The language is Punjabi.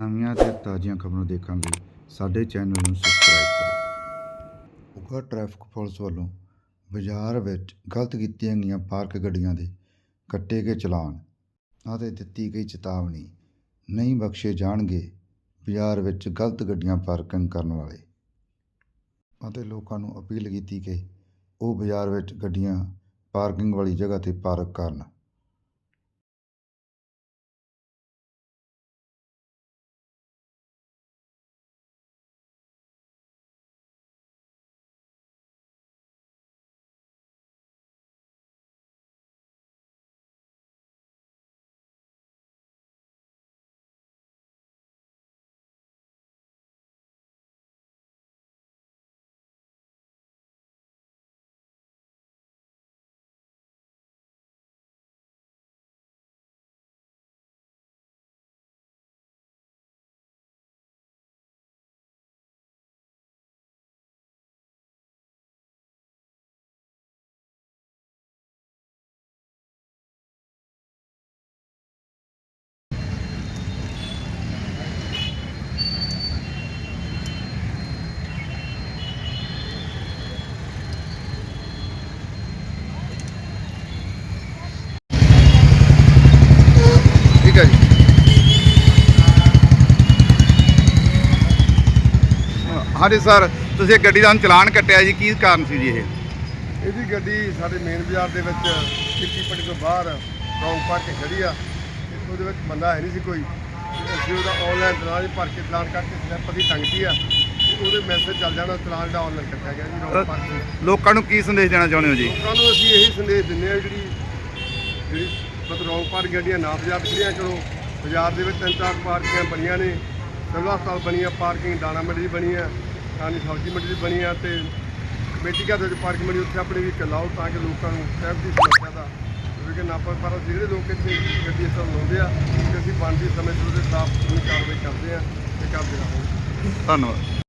ਨਵੀਆਂ ਤੇ ਤਾਜ਼ੀਆਂ ਖਬਰਾਂ ਦੇਖਣ ਲਈ ਸਾਡੇ ਚੈਨਲ ਨੂੰ ਸਬਸਕ੍ਰਾਈਬ ਕਰੋ। ਉਗਾ ਟ੍ਰੈਫਿਕ ਪੁਲਿਸ ਵੱਲੋਂ ਬਾਜ਼ਾਰ ਵਿੱਚ ਗਲਤ ਕੀਤੀਆਂ ਗਈਆਂ ਪਾਰਕ ਗੱਡੀਆਂ ਦੇ ਕੱਟੇ ਗਏ ਚਲਾਨ। ਅਤੇ ਦਿੱਤੀ ਗਈ ਚੇਤਾਵਨੀ। ਨਹੀਂ ਬਖਸ਼ੇ ਜਾਣਗੇ ਬਾਜ਼ਾਰ ਵਿੱਚ ਗਲਤ ਗੱਡੀਆਂ ਪਾਰਕਿੰਗ ਕਰਨ ਵਾਲੇ। ਅਤੇ ਲੋਕਾਂ ਨੂੰ ਅਪੀਲ ਕੀਤੀ ਕਿ ਉਹ ਬਾਜ਼ਾਰ ਵਿੱਚ ਗੱਡੀਆਂ ਪਾਰਕਿੰਗ ਵਾਲੀ ਜਗ੍ਹਾ 'ਤੇ ਪਾਰਕ ਕਰਨ ਠੀਕ ਹੈ ਜੀ ਹਾਂਜੀ ਸਰ ਤੁਸੀਂ ਇਹ ਗੱਡੀ ਦਾ ਹੁਣ ਚਲਾਨ ਕੱਟਿਆ ਜੀ ਕੀ ਕਾਰਨ ਸੀ ਜੀ ਇਹ? ਇਹਦੀ ਗੱਡੀ ਸਾਡੇ ਮੇਨ ਬਾਜ਼ਾਰ ਦੇ ਵਿੱਚ ਕਿੱਟੀ ਪੱਟੀ ਤੋਂ ਬਾਹਰ ਰੌਂਗ ਪਾਰਕ ਕੇ ਖੜੀ ਆ। ਤੇ ਉਹਦੇ ਵਿੱਚ ਬੰਦਾ ਹੈ ਨਹੀਂ ਸੀ ਕੋਈ। ਤੇ ਅਸੀਂ ਉਹਦਾ ਆਨਲਾਈਨ ਚਲਾਨ ਭਰ ਕੇ ਚਲਾਨ ਕਰਕੇ ਸਲਿੱਪ ਦੀ ਟੰਗਤੀ ਆ। ਤੇ ਉਹਦੇ ਮੈਸੇਜ ਚੱਲ ਜਾਣਾ ਚਲਾਨ ਦਾ ਆਨਲਾਈਨ ਕੱਟਿਆ ਗਿਆ ਜੀ ਰੌਂਗ ਪਾਰਕਿੰਗ ਲੋਕਾਂ ਨੂੰ ਕੀ ਸੰਦੇਸ਼ ਦੇਣਾ ਚਾਹੁੰਦੇ ਹੋ ਜੀ? ਲੋਕਾਂ ਨੂੰ ਅਸੀਂ ਇਹੀ ਸੰਦੇਸ਼ ਦਿੰਦੇ ਆ ਜਿਹੜੀ ਜਿਹੜੀ ਮਤਲਬ ਰੌਂਗ ਪਾਰਕ ਗੱਡੀਆਂ ਨਾ ਬਾਜ਼ਾਰ ਖੜੀਆਂ ਕਰੋ। ਬਾਜ਼ਾਰ ਦੇ ਵਿੱਚ ਤਿੰਨ ਚਾਰ ਪਾਰਕਿੰਗਾਂ ਬਣੀਆਂ ਨੇ। ਸਿਵਲ ਹਸਪਤਾਲ ਬਣੀ ਆ, ਪਾਰਕਿੰਗ ਦਾਣਾ ਮੰਡੀ ਦੀ ਬਣੀ ਆ ਕਾਨੀ ਸਬਜ਼ੀ ਮੰਡੀ ਦੀ ਬਣੀ ਆ ਤੇ ਕਮੇਟੀ ਘਰ ਦੇ ਪਾਰਕਿੰਗ ਮੰਡੀ ਉੱਥੇ ਆਪਣੇ ਵੀ ਲਾਓ ਤਾਂ ਕਿ ਲੋਕਾਂ ਨੂੰ ਟ੍ਰੈਫਿਕ ਦੀ ਸਮੱਸਿਆ ਦਾ ਕਿਉਂਕਿ ਨਾ ਪਰ ਪਰ ਜਿਹੜੇ ਲੋਕ ਇੱਥੇ ਗੱਡੀ ਇਸ ਤਰ੍ਹਾਂ ਲਾਉਂਦੇ ਆ ਕਿ ਅਸੀਂ ਬਣਦੀ ਸਮੇਂ ਤੇ ਉਹਦੇ ਸਾਫ਼ ਕਾਰਵਾਈ ਕਰਦੇ ਆ ਤੇ ਕਰਦੇ ਰਹੋ ਧੰਨਵਾਦ।